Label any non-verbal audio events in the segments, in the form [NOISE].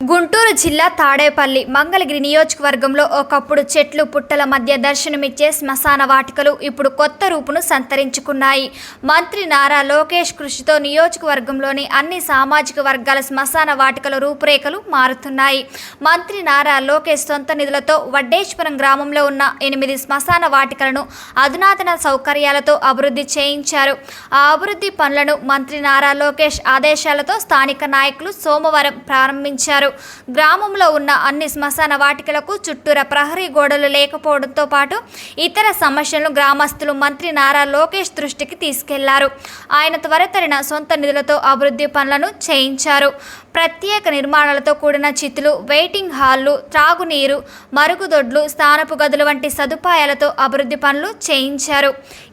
గుంటూరు జిల్లా తాడేపల్లి మంగళగిరి నియోజకవర్గంలో ఒకప్పుడు చెట్లు పుట్టల మధ్య దర్శనమిచ్చే శ్మశాన వాటికలు ఇప్పుడు కొత్త రూపును సంతరించుకున్నాయి. మంత్రి నారా లోకేష్ కృషితో నియోజకవర్గంలోని అన్ని సామాజిక వర్గాల శ్మశాన వాటికల రూపురేఖలు మారుతున్నాయి. మంత్రి నారా లోకేష్ సొంత నిధులతో వడ్డేశ్వరం గ్రామంలో ఉన్న ఎనిమిది శ్మశాన వాటికలను అధునాతన సౌకర్యాలతో అభివృద్ధి చేయించారు. ఆ అభివృద్ధి పనులను మంత్రి నారా లోకేష్ ఆదేశాలతో స్థానిక నాయకులు సోమవారం ప్రారంభించారు. గ్రామంలో ఉన్న అన్ని శ్మశాన వాటికలకు చుట్టూర ప్రహరీ గోడలు లేకపోవడంతో పాటు ఇతర సమస్యలను గ్రామస్తులు మంత్రి నారా లోకేష్ దృష్టికి తీసుకెళ్ళారు. ఆయన త్వరతరిన సొంత నిధులతో అభివృద్ధి పనులను చేయించారు. ప్రత్యేక నిర్మాణాలతో కూడిన చితులు వెయిటింగ్ హాళ్ళు త్రాగునీరు మరుగుదొడ్లు స్నానపు గదులు వంటి సదుపాయాలతో అభివృద్ధి పనులు చేయించారు.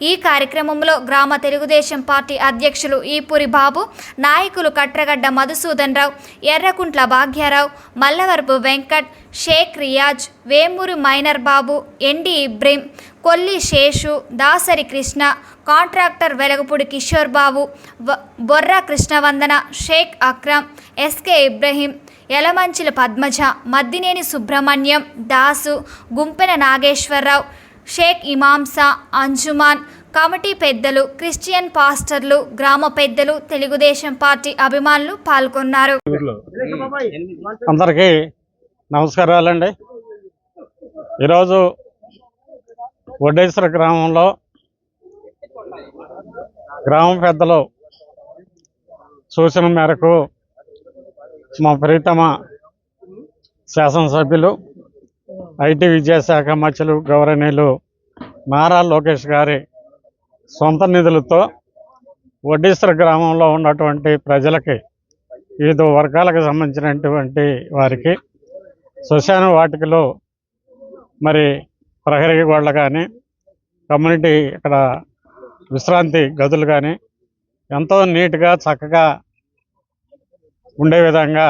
ఈ కార్యక్రమంలో గ్రామ తెలుగుదేశం పార్టీ అధ్యక్షులు ఈపూరి బాబు నాయకులు Katragadda Madhusudan Rao Errakuntla Bhagya Bhagyarao Mallavarapu Venkat Sheikh Riyaz Vemuru minor Babu MD Ibrahim Kolli Seshu Dasari Krishna contractor Velagapudi Kishore Babu Borra Borra Krishnavandana Sheikh Akram SK Ibrahim Yalamanchili Padmaja Maddineni Subrahmanyam Dasu Gumpena Nageswararao Sheikh Imamsa Anjuman committee పెద్దలు Christian పాస్టర్లు గ్రామ పెద్దలు Telugu Desam party అభిమానులు పాల్గొన్నారు. అందరికీ నమస్కారాలండి. ఈరోజు వడ్డేశ్వర గ్రామంలో గ్రామ పెద్దలు సూచన మేరకు మా ప్రీతమ శాసనసభ్యులు ఐటీ విద్యాశాఖ మధ్యలు గౌరవనీయులు నారా లోకేష్ గారి సొంత నిధులతో వడ్డీశ్వర గ్రామంలో ఉన్నటువంటి ప్రజలకి వివిధ వర్గాలకు సంబంధించినటువంటి వారికి శ్మశాన వాటికలో మరి ప్రహరీ గోడలు కానీ కమ్యూనిటీ ఇక్కడ విశ్రాంతి గదులు కానీ ఎంతో నీట్గా చక్కగా ఉండే విధంగా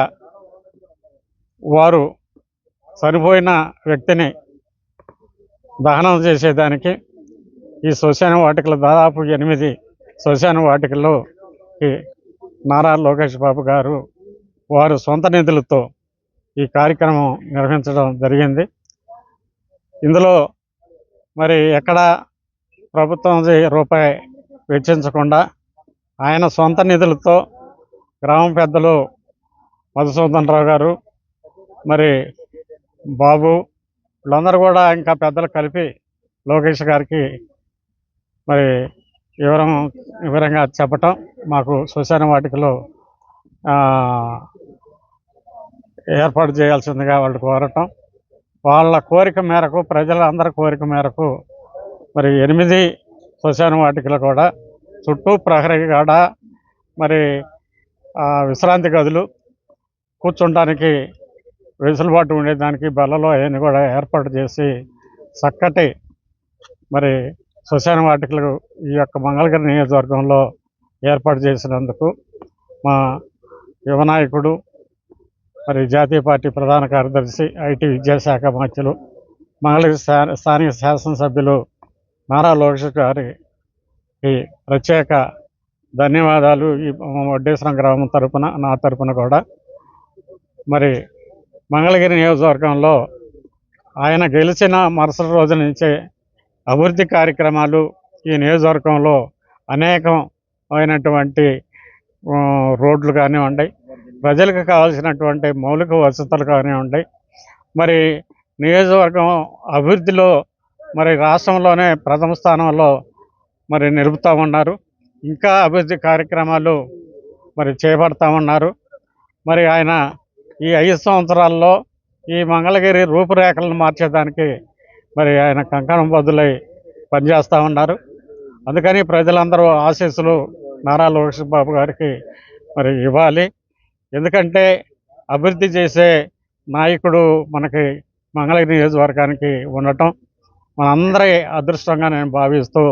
వారు చనిపోయిన వ్యక్తిని దహనం చేసేదానికి ఈ శ్మశాన వాటికలు దాదాపు ఎనిమిది శ్మశాన వాటికల్లో నారా లోకేష్ బాబు గారు వారు సొంత నిధులతో ఈ కార్యక్రమం నిర్వహించడం జరిగింది. ఇందులో మరి ఎక్కడ ప్రభుత్వం రూపాయి వెచ్చించకుండా ఆయన సొంత నిధులతో గ్రామ పెద్దలు మధుసూదన్ రావు గారు మరి బాబు వీళ్ళందరూ కూడా ఇంకా పెద్దలు కలిపి లోకేష్ గారికి మరి వివరం వివరంగా చెప్పటం మాకు శ్మశాన వాటికలో ఏర్పాటు చేయాల్సిందిగా వాళ్ళు కోరటం. వాళ్ళ కోరిక మేరకు ప్రజలందరి కోరిక మేరకు మరి ఎనిమిది శ్మశాన వాటికలు కూడా చుట్టూ ప్రహరీ కాడ మరి విశ్రాంతి గదులు కూర్చుంటానికి వెసులుబాటు ఉండేదానికి బలలో అవన్నీ కూడా ఏర్పాటు చేసి చక్కటి మరి శ్మశాన వాటికలు ఈ యొక్క మంగళగిరి నియోజకవర్గంలో ఏర్పాటు చేసినందుకు మా యువనాయకుడు మరి జాతీయ పార్టీ ప్రధాన కార్యదర్శి ఐటీ విద్యాశాఖ మంత్రులు మంగళగిరి స్థానిక శాసనసభ్యులు నారా లోకేష్ గారికి ప్రత్యేక ధన్యవాదాలు ఈ వడ్డేశ్వరం గ్రామం తరపున నా తరపున కూడా. మరి మంగళగిరి నియోజకవర్గంలో ఆయన గెలిచిన మరుసటి రోజు నుంచే అభివృద్ధి కార్యక్రమాలు ఈ నియోజకవర్గంలో అనేకమైనటువంటి రోడ్లు కానివ్వండి ప్రజలకు కావాల్సినటువంటి మౌలిక వసతులు కానివ్వండి మరి నియోజకవర్గం అభివృద్ధిలో మరి రాష్ట్రంలోనే ప్రథమ స్థానంలో మరి నిలుపుతా ఉన్నారు. ఇంకా అభివృద్ధి కార్యక్రమాలు మరి చేపడతా ఉన్నారు. మరి ఆయన ఈ ఐదు సంవత్సరాల్లో ఈ మంగళగిరి రూపురేఖలను మార్చేదానికి మరి ఆయన కంకణం బదులై పనిచేస్తూ ఉన్నారు. అందుకని ప్రజలందరూ ఆశీస్సులు నారా లోకేష్ బాబు గారికి మరి ఇవ్వాలి. ఎందుకంటే అభివృద్ధి చేసే నాయకుడు మనకి మంగళగిరి నియోజకవర్గానికి ఉండటం మనందరి అదృష్టంగా నేను భావిస్తూ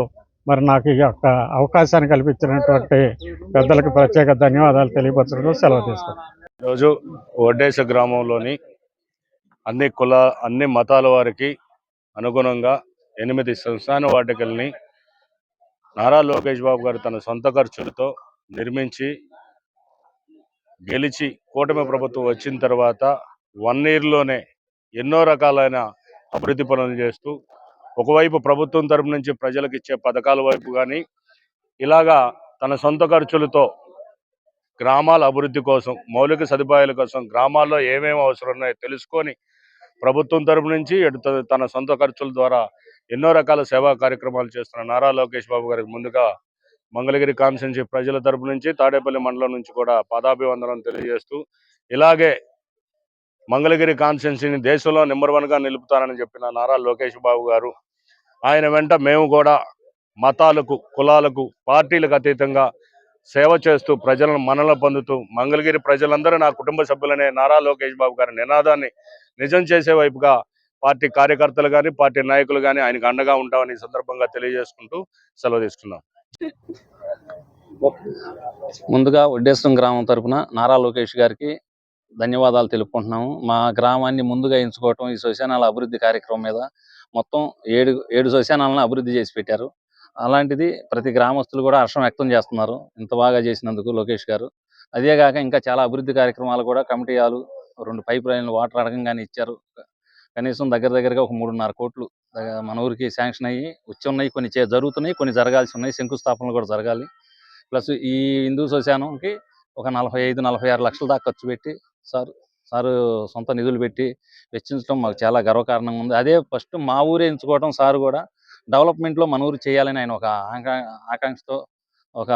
మరి నాకు ఈ యొక్క అవకాశాన్ని కల్పించినటువంటి పెద్దలకు ప్రత్యేక ధన్యవాదాలు తెలియపరచడం సెలవు తీసుకున్నాను ఈరోజు వడ్డేశ గ్రామంలోని అన్ని కుల అన్ని మతాల వారికి అనుగుణంగా ఎనిమిది శ్మశాన వాటికల్ని నారా లోకేష్ బాబు గారు తన సొంత ఖర్చులతో నిర్మించి గెలిచి కూటమి ప్రభుత్వం వచ్చిన తర్వాత వన్ ఇయర్లోనే ఎన్నో రకాలైన అభివృద్ధి పనులు చేస్తూ ఒకవైపు ప్రభుత్వం తరపు నుంచి ప్రజలకు ఇచ్చే పథకాల వైపు కానీ ఇలాగా తన సొంత ఖర్చులతో గ్రామాల అభివృద్ధి కోసం మౌలిక సదుపాయాల కోసం గ్రామాల్లో ఏమేమి అవసరం ఉన్నాయో తెలుసుకొని ప్రభుత్వం తరపు నుంచి తన సొంత ఖర్చుల ద్వారా ఎన్నో రకాల సేవా కార్యక్రమాలు చేస్తున్న నారా లోకేష్ బాబు గారికి ముందుగా మంగళగిరి కాన్స్టిట్యున్సీ ప్రజల తరపు నుంచి తాడేపల్లి మండలం నుంచి కూడా పాదాభివందనం తెలియజేస్తూ ఇలాగే మంగళగిరి కాన్స్టిట్యున్సీని దేశంలో నెంబర్ వన్గా నిలుపుతానని చెప్పిన నారా లోకేష్ బాబు గారు ఆయన వెంట మేము కూడా మతాలకు కులాలకు పార్టీలకు అతీతంగా సేవ చేస్తూ ప్రజలను మనలో పొందుతూ మంగళగిరి ప్రజలందరూ నా కుటుంబ సభ్యులనే నారా లోకేష్ బాబు గారి నినాదాన్ని నిజం చేసే వైపుగా పార్టీ కార్యకర్తలు కానీ పార్టీ నాయకులు కానీ ఆయనకు అండగా ఉంటామని సందర్భంగా తెలియజేసుకుంటూ సెలవు తీసుకున్నాం ముందుగా వడ్డేశ్వరం గ్రామం తరఫున నారా లోకేష్ గారికి ధన్యవాదాలు తెలుపుకుంటున్నాము. మా గ్రామాన్ని ముందుగా ఎంచుకోవటం ఈ శ్మశానాల అభివృద్ధి కార్యక్రమం మీద మొత్తం ఏడు ఏడు శ్మశానాలను అభివృద్ధి చేసి పెట్టారు. అలాంటిది ప్రతి గ్రామస్తులు కూడా హర్షం వ్యక్తం చేస్తున్నారు. ఇంత బాగా చేసినందుకు లోకేష్ గారు. అదే కాక ఇంకా చాలా అభివృద్ధి కార్యక్రమాలు కూడా కమిటీయాలు రెండు పైప్ లైన్లు వాటర్ అడగంగానే ఇచ్చారు. కనీసం దగ్గర దగ్గరగా ఒక మూడున్నర కోట్లు మన ఊరికి శాంక్షన్ అయ్యి వచ్చి ఉన్నాయి కొన్ని చే- జరుగుతున్నాయి కొన్ని జరగాల్సి ఉన్నాయి. శంకుస్థాపనలు కూడా జరగాలి. ప్లస్ ఈ హిందూ శ్మశానంకి ఒక నలభై ఐదు నలభై ఆరు లక్షల దాకా ఖర్చు పెట్టి సార్ సారు సొంత నిధులు పెట్టి వెచ్చించడం మాకు చాలా గర్వకారణంగా ఉంది. అదే ఫస్ట్ మా ఊరే ఎంచుకోవడం సార్ కూడా డెవలప్మెంట్లో మన ఊరు చేయాలని ఆయన ఒక ఆకా- ఆకాంక్షతో ఒక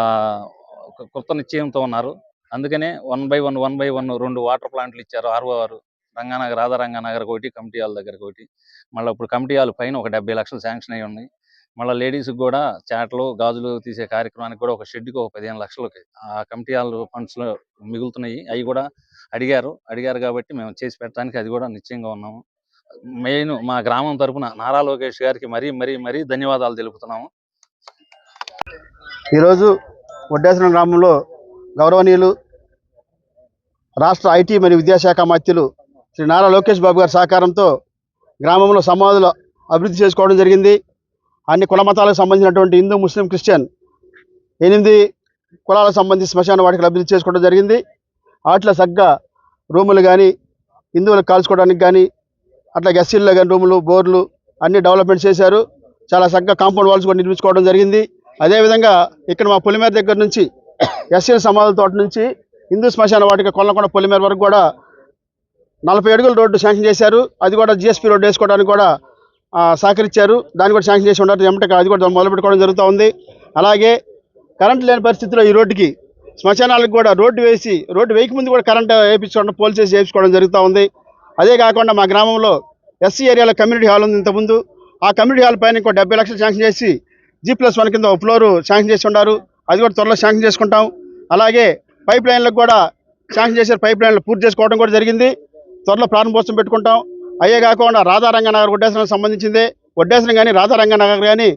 ఒక కృత నిశ్చయంతో ఉన్నారు. అందుకనే one by one one by one రెండు వాటర్ ప్లాంట్లు ఇచ్చారు. ఆర్ఓ వారు రంగానగర్ రాధా రంగానగర్ ఒకటి కమిటీ హాల్ దగ్గర ఒకటి. మళ్ళీ ఇప్పుడు కమిటీ హాల్ పైన ఒక డెబ్బై లక్షలు శాంక్షన్ అయి ఉన్నాయి. మళ్ళీ లేడీస్కి కూడా చాటలు గాజులు తీసే కార్యక్రమానికి కూడా ఒక షెడ్కి ఒక పదిహేను లక్షలకి ఆ కమిటీ హాల్ ఫండ్స్లో మిగులుతున్నాయి. అవి కూడా అడిగారు. అడిగారు కాబట్టి మేము చేసి పెట్టడానికి అది కూడా నిశ్చయంగా ఉన్నాము. మెయిన్ మా గ్రామం తరపున నారా లోకేష్ గారికి మరీ మరీ మరీ ధన్యవాదాలు తెలుపుతున్నాము. ఈరోజు వడ్డేశ్వరం గ్రామంలో గౌరవనీయులు రాష్ట్ర ఐటీ మరియు విద్యాశాఖ మంత్రులు శ్రీ నారా లోకేష్ బాబు గారి సహకారంతో గ్రామంలో సమాధులు అభివృద్ధి చేసుకోవడం జరిగింది. అన్ని కుల మతాలకు సంబంధించినటువంటి హిందూ ముస్లిం క్రిస్టియన్ ఎనిమిది కులాలకు సంబంధించి శ్మశాన వాటికలు అభివృద్ధి చేసుకోవడం జరిగింది. వాటిలో సగ్గా రూములు కానీ హిందువులకు కాల్చుకోవడానికి కానీ అట్లా ఎస్సీల్లో కానీ రూములు బోర్లు అన్ని డెవలప్మెంట్ చేశారు. చాలా చక్కగా కాంపౌండ్ వాల్స్ కూడా నిర్మించుకోవడం జరిగింది. అదేవిధంగా ఇక్కడ మా పొలిమేర దగ్గర నుంచి [COUGHS] ఎస్సీల సమాధుల తోట నుంచి హిందూ శ్మశాన వాటిక కొల్లకొండ పొలిమేర వరకు కూడా నలభై అడుగుల రోడ్డు శాంక్షన్ చేశారు. అది కూడా జిఎస్పీ రోడ్డు వేసుకోవడానికి కూడా సహకరించారు. దాన్ని కూడా శాంక్షన్ చేసి ఉన్నారు ఎమ్మటే అది కూడా మొదలు పెట్టుకోవడం జరుగుతూ ఉంది. అలాగే కరెంట్ లేని పరిస్థితిలో ఈ రోడ్డుకి శ్మశానాలకు కూడా రోడ్డు వేసి రోడ్డు వేయకముందు కూడా కరెంట్ వేయించుకోవడం పోల్ చేసి వేయించుకోవడం జరుగుతూ ఉంది. అదే కాకుండా మా గ్రామంలో ఎస్సీ ఏరియాలో కమ్యూనిటీ హాల్ ఉంది ఇంతకుముందు. ఆ కమ్యూనిటీ హాల్ పైన ఇంకో డెబ్బై లక్షలు శాంక్షన్ చేసి జీ ప్లస్ వన్ కింద ఒక ఫ్లోర్ శాంక్షన్ చేసి ఉన్నారు అది కూడా త్వరలో శాంక్షన్ చేసుకుంటాం. అలాగే పైప్ లైన్లకు కూడా శాంక్షన్ చేసే పైప్ లైన్లు పూర్తి చేసుకోవడం కూడా జరిగింది. త్వరలో ప్రారంభోత్సవం పెట్టుకుంటాం. అయ్యే కాకుండా రాధారంగనగర్ ఒడ్డేశ్వరం సంబంధించింది. వడ్డేశ్వరం కానీ రాధారంగనగర్ కానీ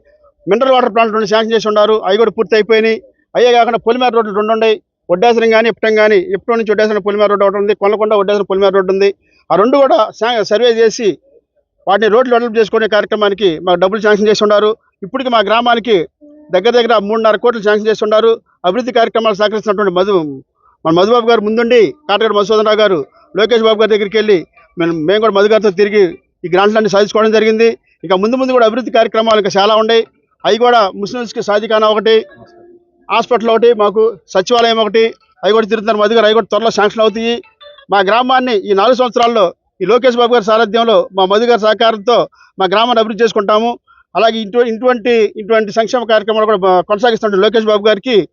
మినరల్ వాటర్ ప్లాంట్ రెండు శాంక్షన్ చేసి ఉన్నారు అవి కూడా పూర్తి అయిపోయినాయి. అయ్యే కాకుండా పొలిమేర రోడ్లు రెండు ఉన్నాయి. వడ్డేశ్వరం కానీ ఇప్పటం కానీ ఇప్పటి నుంచి వడ్డేశ్వరం పొలిమేర రోడ్డు ఒకటి ఉంది. కొనకొండ వడ్డేశ్వరం పొలిమేర రోడ్డు ఉంది. ఆ రెండు కూడా సర్వే చేసి వాటిని రోడ్లు డెవలప్ చేసుకునే కార్యక్రమానికి మాకు డబ్బులు శాంక్షన్ చేసి ఉన్నారు ఇప్పటికి మా గ్రామానికి దగ్గర దగ్గర మూడున్నర కోట్లు శాంక్షన్ చేసి ఉన్నారు అభివృద్ధి కార్యక్రమాలు సహకరిస్తున్నటువంటి మధు మన మధుబాబు గారు ముందుండి కాటగడ మధుసూదనరావు గారు లోకేష్ బాబు గారి దగ్గరికి వెళ్ళి మేము మేము కూడా మధు గారితో తిరిగి ఈ గ్రాంట్లన్నీ సాధించుకోవడం జరిగింది. ఇంకా ముందు ముందు కూడా అభివృద్ధి కార్యక్రమాలు ఇంకా చాలా ఉన్నాయి. అవి కూడా ముస్లిమ్స్కి సాధికానా ఒకటి హాస్పిటల్ ఒకటి మాకు సచివాలయం ఒకటి. అవి కూడా తిరుగుతున్నారు మధు గారు అవి కూడా త్వరలో శాంక్షన్ అవుతాయి. మా గ్రామాన్ని ఈ నాలుగు సంవత్సరాల్లో ఈ లోకేష్ బాబు గారి సారథ్యంలో మా మధు గారి సహకారంతో మా గ్రామాన్ని అభివృద్ధి చేసుకుంటాము. అలాగే ఇటు ఇటువంటి ఇటువంటి సంక్షేమ కార్యక్రమాలు కూడా బా- కొనసాగిస్తున్న లోకేష్ బాబు గారికి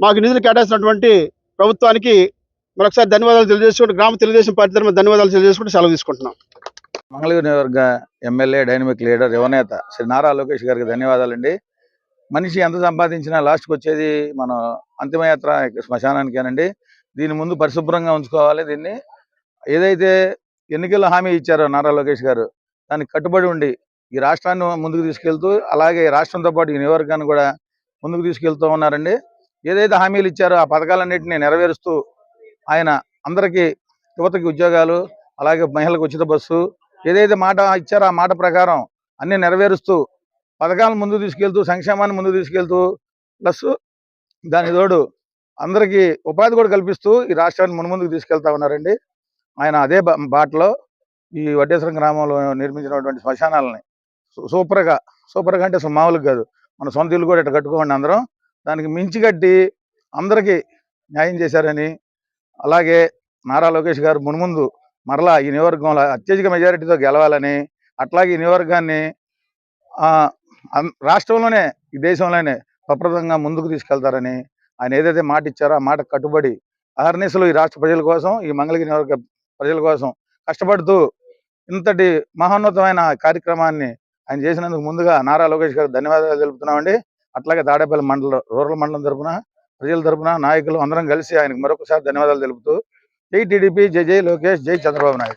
మాకు నిధులు కేటాయిస్తున్నటువంటి ప్రభుత్వానికి మరొకసారి ధన్యవాదాలు తెలియజేసుకుంటూ గ్రామ తెలుగుదేశం పార్టీ తరఫున ధన్యవాదాలు తెలియజేసుకుంటూ సెలవు తీసుకుంటున్నాం. మంగళగిరి నియోజకవర్గ ఎమ్మెల్యే డైనమిక్ లీడర్ యువనేత శ్రీ నారా లోకేష్ గారికి ధన్యవాదాలండి. మనిషి ఎంత సంపాదించినా లాస్ట్కి వచ్చేది మన అంతిమయాత్ర శ్మశానానికేనండి. దీని ముందు పరిశుభ్రంగా ఉంచుకోవాలి దీన్ని. ఏదైతే ఎన్నికల్లో హామీ ఇచ్చారు నారా లోకేష్ గారు. దానికి కట్టుబడి ఉండి ఈ రాష్ట్రాన్ని ముందుకు తీసుకెళ్తూ అలాగే రాష్ట్రంతో పాటు ఈ నియోజకవర్గాన్ని కూడా ముందుకు తీసుకెళ్తూ ఉన్నారండి. ఏదైతే హామీలు ఇచ్చారో ఆ పథకాలన్నింటినీ నెరవేరుస్తూ ఆయన అందరికీ యువతకి ఉద్యోగాలు అలాగే మహిళలకు ఉచిత బస్సు ఏదైతే మాట ఇచ్చారో ఆ మాట ప్రకారం అన్ని నెరవేరుస్తూ పథకాలను ముందుకు తీసుకెళ్తూ సంక్షేమాన్ని ముందు తీసుకెళ్తూ ప్లస్ దాని తోడు అందరికీ ఉపాధి కూడా కల్పిస్తూ ఈ రాష్ట్రాన్ని మున్ముందుకు తీసుకెళ్తా ఉన్నారండి. ఆయన అదే బా- బాటలో ఈ వడ్డేశ్వరం గ్రామంలో నిర్మించినటువంటి శ్మశానాలని. సూపర్గా సూపర్గా అంటే మామూలుగా కాదు. మన సొంత ఇల్లు కూడా ఇట్లా కట్టుకోండి అందరం. దానికి మించి కట్టి అందరికీ న్యాయం చేశారని అలాగే నారా లోకేష్ గారు మున్ముందు మరలా ఈ నియోజకవర్గంలో అత్యధిక మెజారిటీతో గెలవాలని అట్లాగే ఈ నియోజకవర్గాన్ని రాష్ట్రంలోనే ఈ దేశంలోనే ప్రప్రదంగా ముందుకు తీసుకెళ్తారని ఆయన ఏదైతే మాట ఇచ్చారో ఆ మాట కట్టుబడి అహర్నిశలు ఈ రాష్ట్ర ప్రజల కోసం ఈ మంగళగిరి నియోజక ప్రజల కోసం కష్టపడుతూ ఇంతటి మహోన్నతమైన కార్యక్రమాన్ని ఆయన చేసినందుకు ముందుగా నారా లోకేష్ గారు ధన్యవాదాలు తెలుపుతున్నామండి. అట్లాగే తాడేపల్లి మండలం రూరల్ మండలం తరపున ప్రజల తరఫున నాయకులు అందరం కలిసి ఆయనకు మరొకసారి ధన్యవాదాలు తెలుపుతూ జై టీడీపీ జై జై లోకేష్ జై చంద్రబాబు నాయుడు.